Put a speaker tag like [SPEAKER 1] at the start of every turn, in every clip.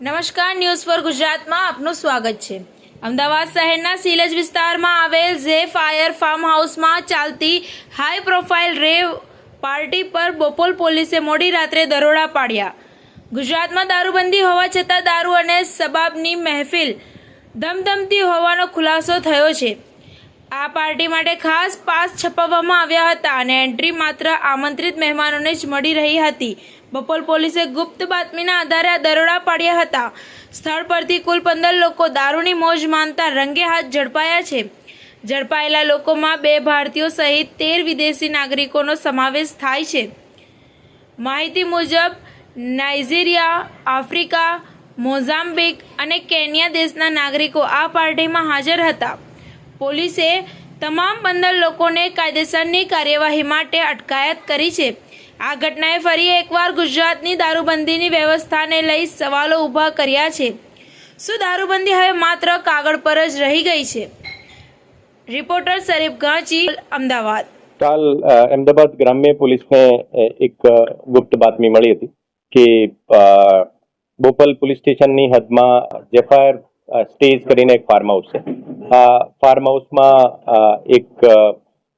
[SPEAKER 1] નમસ્કાર, news for ગુજરાતમાં આપનું સ્વાગત છે. અમદાવાદ શહેરના સિલજ વિસ્તારમાં આવેલ ઝે ફાયર ફાર્મ હાઉસમાં ચાલતી હાઈ પ્રોફાઇલ રેવ પાર્ટી પર બોપોલ પોલીસે મોડી રાત્રે દરોડા પાડ્યા. ગુજરાતમાં દારૂબંધી હોવા છતાં દારૂ અને સબાબની મહેફિલ ધમધમતી હોવાનો ખુલાસો થયો છે. આ પાર્ટી માટે ખાસ પાસ છપાવવામાં આવ્યા હતા અને એન્ટ્રી માત્ર આમંત્રિત મહેમાનોને જ મળી રહી હતી. બપોર પોલીસે ગુપ્ત બાતમીના આધારે આ દરોડા પાડ્યા હતા. સ્થળ પરથી કુલ પંદર લોકો દારૂની મોજ માનતા રંગે હાથ ઝડપાયા છે. ઝડપાયેલા લોકોમાં બે ભારતીયો સહિત તેર વિદેશી નાગરિકોનો સમાવેશ થાય છે. માહિતી મુજબ, નાઇજીરિયા, આફ્રિકા, મોઝામ્બિક અને કેન્યા દેશના નાગરિકો આ પાર્ટીમાં હાજર હતા. પોલીસે તમામ પંદર લોકોને કાયદેસરની કાર્યવાહી માટે અટકાયત કરી છે. આ ઘટનાએ ફરી એકવાર ગુજરાતની દારૂબંધીની વ્યવસ્થાને લઈ સવાલો ઊભા કર્યા છે. શું દારૂબંધી હવે માત્ર કાગળ પર જ રહી ગઈ છે? રિપોર્ટર શરીફ ગાંચી, અમદાવાદ.
[SPEAKER 2] કાલ અમદાવાદ ગ્રામ્ય પોલીસને એક ગુપ્ત બાતમી મળી હતી કે બોપલ પોલીસ સ્ટેશનની હદમાં જેફાયર સ્ટેજ કરીને એક ફાર્મ હાઉસ છે. આ ફાર્મ હાઉસમાં એક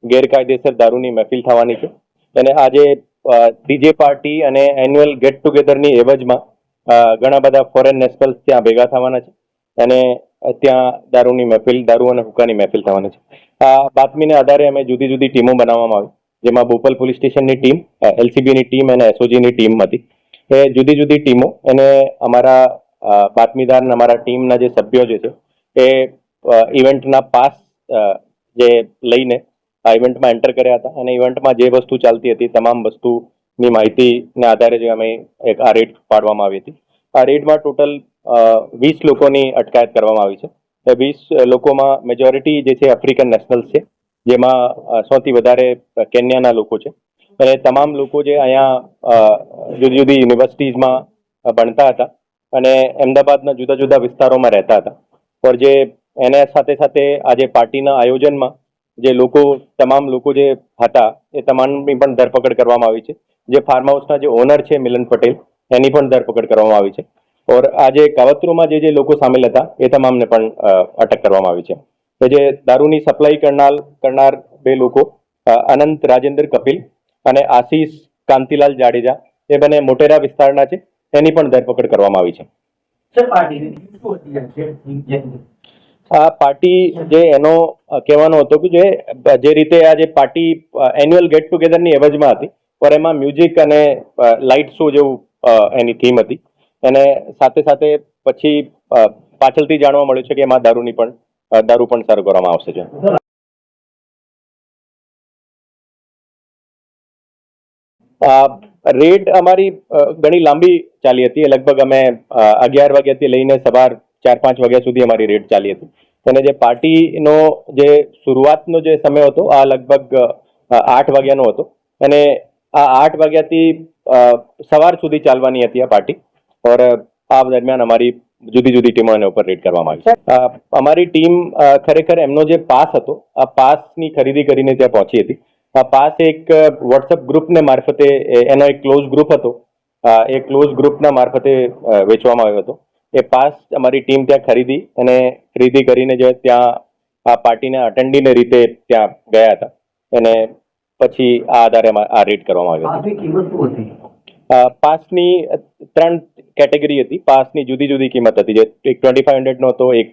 [SPEAKER 2] ગેરકાયદેસર દારૂની મહેફિલ થવાની છે. અને આજે ડીજે પાર્ટી અને એન્યુઅલ ગેટ ટુગેધરની એવજમાં ઘણા બધા ફોરેન નેશનલ્સ ત્યાં ભેગા થવાના છે અને ત્યાં દારૂની મહેફિલ, દારૂ અને હુકાની મહેફિલ થવાની છે. આ બાતમીને આધારે અમે જુદી જુદી ટીમો બનાવવામાં આવી. જેમાં બોપલ પોલીસ સ્ટેશનની ટીમ એલસીબીની ટીમ અને એસઓજીની ટીમ હતી. એ જુદી જુદી ટીમો એને અમારા બાતમીદાર અને અમારા ટીમના જે સભ્યો જે છે, એ ઇવેન્ટના પાસ જે લઈને આ ઇવેન્ટમાં એન્ટર કર્યા હતા અને ઇવેન્ટમાં જે વસ્તુ ચાલતી હતી, તમામ વસ્તુની માહિતીના આધારે જે અમે એક આ રેડ પાડવામાં આવી હતી. આ રેડમાં ટોટલ વીસ લોકોની અટકાયત કરવામાં આવી છે. એ વીસ લોકોમાં મેજોરિટી જે છે આફ્રિકન નેશનલ્સ છે, જેમાં સૌથી વધારે કેન્યાના લોકો છે. અને તમામ લોકો જે અહીંયા જુદી જુદી યુનિવર્સિટીઝમાં ભણતા હતા અને અમદાવાદના જુદા જુદા વિસ્તારોમાં રહેતા હતા. પર જે એના સાથે સાથે આજે પાર્ટીના આયોજનમાં જે લોકો, તમામ લોકો જે હતા, એ તમામની પણ ધરપકડ કરવામાં આવી છે. જે ફાર્મ હાઉસના જે ઓનર છે મિલન પટેલ, એની પણ ધરપકડ કરવામાં આવી છે. ઓર આજે કાવતરોમાં જે જે લોકો સામેલ હતા, એ તમામને પણ અટક કરવામાં આવી છે. કે જે દારૂની સપ્લાય કરનાર કરનાર બે લોકો અનંત રાજેન્દ્ર કપિલ અને આશીષ કાંતિલાલ જાડેજા, એ બંને મોટેરા વિસ્તારના છે, એની પણ ધરપકડ કરવામાં આવી છે?
[SPEAKER 3] આ
[SPEAKER 2] પાર્ટી જે એનો કહેવાનો હતો કે જે જે રીતે આ જે પાર્ટી એન્યુઅલ ગેટ ટુગેધરની એવજમાં હતી, પર એમાં મ્યુઝિક અને લાઇટ શો જેવું એની થીમ હતી. અને સાથે સાથે પછી પાછળથી જાણવા મળ્યું છે કે એમાં દારૂની પણ દારૂ પણ સારું કરવામાં આવશે છે. રેડ અમારી ઘણી લાંબી ચાલી હતી. લગભગ અમે અગિયાર વાગ્યાથી લઈને સવાર ચાર પાંચ વાગ્યા સુધી અમારી રેડ ચાલી હતી. અને જે પાર્ટીનો જે શરૂઆતનો જે સમય હતો, આ લગભગ આઠ વાગ્યાનો હતો. અને આ આઠ વાગ્યાથી સવાર સુધી ચાલવાની હતી આ પાર્ટી. ઓર, આ દરમિયાન અમારી જુદી જુદી ટીમો એના ઉપર રેડ કરવામાં આવી. છે અમારી ટીમ ખરેખર એમનો જે પાસ હતો, આ પાસની ખરીદી કરીને ત્યાં પહોંચી હતી. આ પાસ એક વોટ્સઅપ ગ્રુપને મારફતે એનો એક ક્લોઝ ગ્રુપ હતો. એ ક્લોઝ ગ્રુપના મારફતે વેચવામાં આવ્યો હતો. એ પાસ અમારી ટીમ ત્યાં ખરીદી અને ખરીદી કરીને જે ત્યાં આ પાર્ટીને અટેન્ડીને રીતે ત્યાં ગયા હતા. અને પછી આ આધારે આ રેડ કરવામાં આવ્યો
[SPEAKER 3] પાસની
[SPEAKER 2] ત્રણ કેટેગરી હતી. પાસની જુદી જુદી કિંમત હતી. જે એક ટ્વેન્ટી ફાઈવ હંડ્રેડનો હતો એક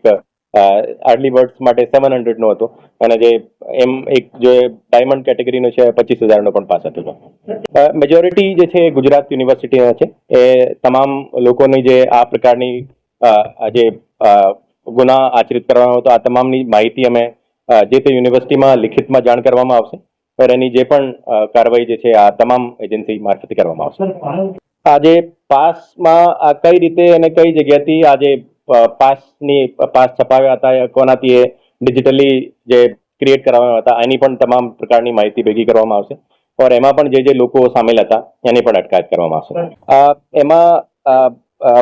[SPEAKER 2] આર્લી બર્ડ્સ માટે સેવન હંડ્રેડનો હતો. અને જે એમ એક જે ડાયમંડ કેટેગરીનો છે પચીસ હજારનો પણ પાસ હતો. મેજોરિટી જે છે ગુજરાત યુનિવર્સિટીના છે. એ તમામ લોકોની જે આ પ્રકારની જે ગુના આચરિત કરવાનો હતો આ તમામની માહિતી અમે જે તે યુનિવર્સિટીમાં લિખિતમાં જાણ કરવામાં આવશે. પર એની જે પણ કાર્યવાહી જે છે આ તમામ એજન્સી મારફતે કરવામાં આવશે. આજે પાસમાં આ કઈ રીતે અને કઈ જગ્યાથી આજે પાસની પાસ છપાવ્યા હતા કોનાથી એ ડિજિટલી જે ક્રિએટ કરવામાં હતા એની પણ તમામ પ્રકારની માહિતી ભેગી કરવામાં આવશે. ઓર એમાં પણ જે જે લોકો સામેલ હતા એની પણ અટકાયત કરવામાં આવશે. એમાં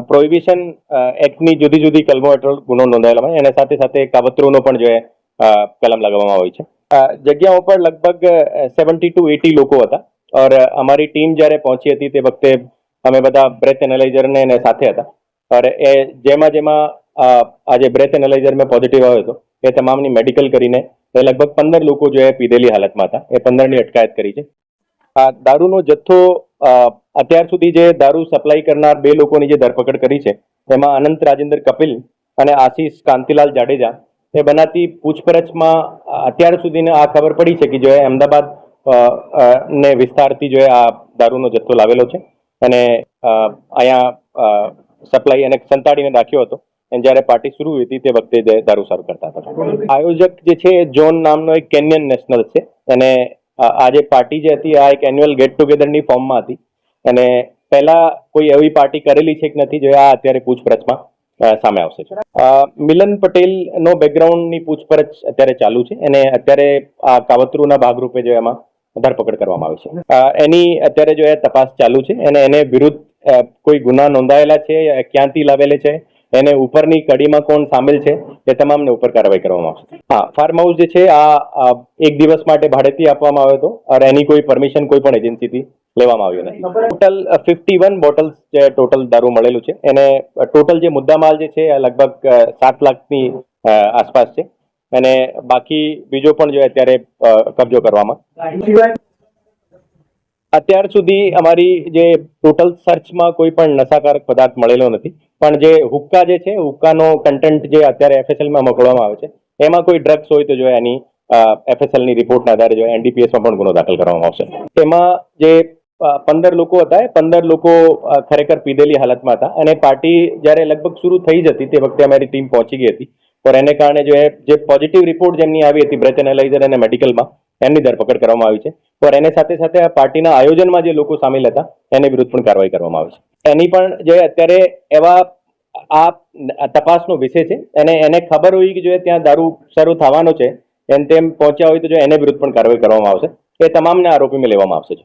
[SPEAKER 2] પ્રોહિબિશન એક્ટની જુદી જુદી કલમો હેઠળ ગુનો નોંધાયેલા હોય એના સાથે સાથે કાવતરોનો પણ જે કલમ લગાવવામાં આવી છે. અ, જગ્યા ઉપર લગભગ સેવન્ટી ટુ એટી લોકો હતા. ઓર અમારી ટીમ જ્યારે પહોંચી હતી તે વખતે અમે બધા બ્રેથ એનાલાઇઝર ને એને સાથે હતા. और એ જેમાં જેમાં આજે બ્રેથ એનાલાઇઝર મેં પોઝિટિવ આવ્યો હતો, એ તમામની મેડિકલ કરીને એ લગભગ પંદર લોકો જો એ પીધેલી હાલતમાં હતા, એ પંદરની અટકાયત કરી છે. આ દારૂનો જથ્થો અત્યાર સુધી જે દારૂ સપ્લાય કરનાર બે લોકોની જે ધરપકડ કરી છે, એમાં અનંત રાજેન્દ્ર કપિલ અને આશીષ કાંતિલાલ જાડેજા, એ બનાતી પૂછપરછમાં અત્યાર સુધીને આ ખબર પડી છે કે જો એ અમદાવાદ ને વિસ્તારથી જો આ દારૂનો જથ્થો લાવેલો છે અને અહીંયા સપ્લાય એને સંતાડીને રાખ્યો હતો. અને જ્યારે પાર્ટી શરૂ હતી તે વખતે દારૂ કરતા હતા. આયોજક જે છે, જોન નામનો એક કેન્યન નેશનલ છે. અને આ જે પાર્ટી જે હતી, આ એક એન્યુઅલ ગેટ ટુગેધરની ફોર્મમાં હતી. અને પહેલા કોઈ એવી પાર્ટી કરેલી છે કે નથી, જે આ અત્યારે પૂછપરછમાં સામે આવશે મિલન મિલન પટેલનો બેકગ્રાઉન્ડની પૂછપરછ અત્યારે ચાલુ છે. અને અત્યારે આ કાવતરુના ભાગરૂપે જો એમાં ધરપકડ કરવામાં આવી છે. એની અત્યારે જો એ તપાસ ચાલુ છે, અને એને વિરુદ્ધ કોઈ ગુના નોંધાયેલા છે ક્યાંથી લાવેલે છે? એને ઉપરની કડીમાં કોણ સામેલ છે? એ તમામને ઉપર કાર્યવાહી કરવામાં આવશે. હા ફાર્મ હાઉસ જે છે, આ એક દિવસ માટે ભાડેથી આપવામાં આવ્યો હતો. અને એની કોઈ પરમિશન કોઈ પણ એજન્સીથી લેવામાં આવ્યું નથી. ટોટલ ફિફ્ટી વન બોટલ્સ જે ટોટલ દારૂ મળેલું છે. એને ટોટલ જે મુદ્દામાલ જે છે લગભગ સાત લાખની આસપાસ છે. અને બાકી બીજો પણ જો અત્યારે કબજો કરવામાં. અત્યાર સુધી અમારી જે ટોટલ સર્ચમાં કોઈ પણ નશાકારક પદાર્થ મળેલો નથી, પણ જે હુક્કા જે છે, હુક્કાનો કન્ટેન્ટ જે અત્યારે એફએસએલમાં મોકલવામાં આવે છે, એમાં કોઈ ડ્રગ્સ હોય તો જો એની એફએસએલની રિપોર્ટના આધારે જો એનડીપીએસમાં પણ ગુનો દાખલ કરવામાં આવશે. એમાં જે પંદર લોકો હતા, એ પંદર લોકો ખરેખર પીધેલી હાલતમાં હતા. અને પાર્ટી જ્યારે લગભગ શરૂ થઈ જ હતી, તે વખતે અમારી ટીમ પહોંચી ગઈ હતી. પણ એને કારણે જો જે પોઝિટિવ રિપોર્ટ જેમની આવી હતી બ્રેથ એનાલાઇઝર અને મેડિકલમાં એમની ધરપકડ કરવામાં આવી છે. પર એને સાથે સાથે આ પાર્ટીના આયોજનમાં જે લોકો સામેલ હતા, એને વિરુદ્ધ પણ કાર્યવાહી કરવામાં આવી છે. એની પણ જે અત્યારે એવા આ તપાસનો વિષય છે અને એને ખબર હોય કે જો ત્યાં દારૂ શરૂ થવાનો છે, એમ તેમ પહોંચ્યા હોય તો જો એને વિરુદ્ધ પણ કાર્યવાહી કરવામાં આવશે. એ તમામને આરોપીમાં લેવામાં આવશે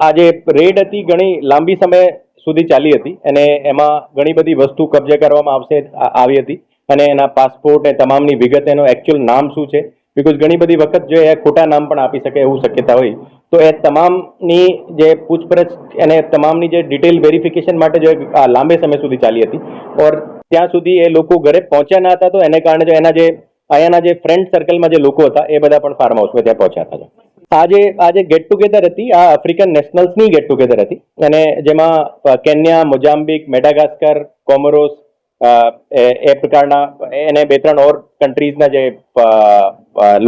[SPEAKER 2] આ જે રેડ હતી ઘણી લાંબી સમય સુધી ચાલી હતી અને એમાં ઘણી બધી વસ્તુ કબજે કરવામાં આવશે આવી હતી અને એના પાસપોર્ટ એ તમામની વિગત એનો એકચ્યુઅલ નામ શું છે બિકોઝ ઘણી બધી વખત જો એ ખોટા નામ પણ આપી શકે એવું શક્યતા હોય, તો એ તમામની જે પૂછપરછ અને તમામની જે ડિટેલ વેરિફિકેશન માટે જો લાંબે સમય સુધી ચાલી હતી, ઓર ત્યાં સુધી એ લોકો ઘરે પહોંચ્યા ના હતા, તો એને કારણે જો એના જે અહીંયાના જે ફ્રેન્ડ સર્કલમાં જે લોકો હતા, એ બધા પણ ફાર્મ હાઉસમાં ત્યાં પહોંચ્યા હતા. આજે આજે ગેટ ટુગેધર હતી, આ આફ્રિકન નેશનલ્સની ગેટ ટુગેધર હતી, અને જેમાં કેન્યા મોજામ્બિક મેડાગાસ્કર કોમોરોસ એ પ્રકારના, એને બે ત્રણ ઓર કન્ટ્રીઝના જે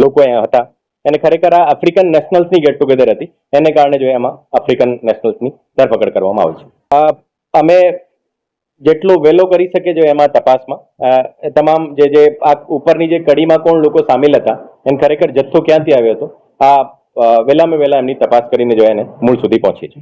[SPEAKER 2] લોકો અહીંયા હતા. એને ખરેખર આ આફ્રિકન નેશનલ્સની ગેટ ટુગેધર હતી. એને કારણે જો એમાં આફ્રિકન નેશનલ્સની ધરપકડ કરવામાં આવી છે. અમે જેટલો વહેલો કરી શકે જો એમાં તપાસમાં. તમામ જે જે, આ ઉપરની જે કડીમાં કોણ લોકો સામેલ હતા, એને ખરેખર જથ્થો ક્યાંથી આવ્યો હતો, આ વહેલામાં વહેલા એમની તપાસ કરીને જો એને મૂળ સુધી પહોંચી છે